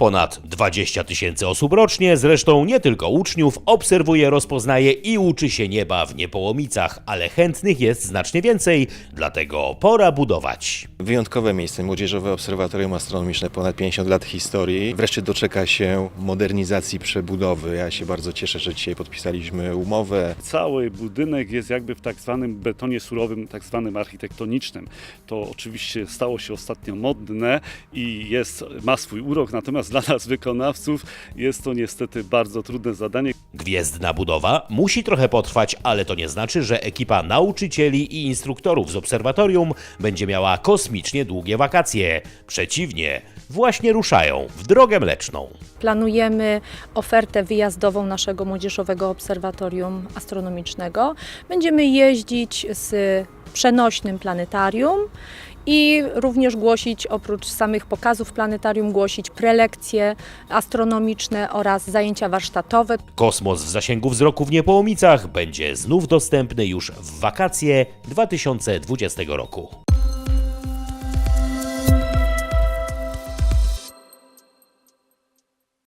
Ponad 20 tysięcy osób rocznie, zresztą nie tylko uczniów, obserwuje, rozpoznaje i uczy się nieba w Niepołomicach, ale chętnych jest znacznie więcej, dlatego pora budować. Wyjątkowe miejsce, Młodzieżowe Obserwatorium Astronomiczne, ponad 50 lat historii. Wreszcie doczeka się modernizacji, przebudowy. Ja się bardzo cieszę, że dzisiaj podpisaliśmy umowę. Cały budynek jest jakby w tak zwanym betonie surowym, tak zwanym architektonicznym. To oczywiście stało się ostatnio modne i jest, ma swój urok, natomiast dla nas wykonawców jest to niestety bardzo trudne zadanie. Gwiezdna budowa musi trochę potrwać, ale to nie znaczy, że ekipa nauczycieli i instruktorów z obserwatorium będzie miała kosmicznie długie wakacje. Przeciwnie, właśnie ruszają w drogę mleczną. Planujemy ofertę wyjazdową naszego Młodzieżowego Obserwatorium Astronomicznego. Będziemy jeździć z przenośnym planetarium i również głosić, oprócz samych pokazów planetarium, głosić prelekcje astronomiczne oraz zajęcia warsztatowe. Kosmos w zasięgu wzroku w Niepołomicach będzie znów dostępny już w wakacje 2020 roku.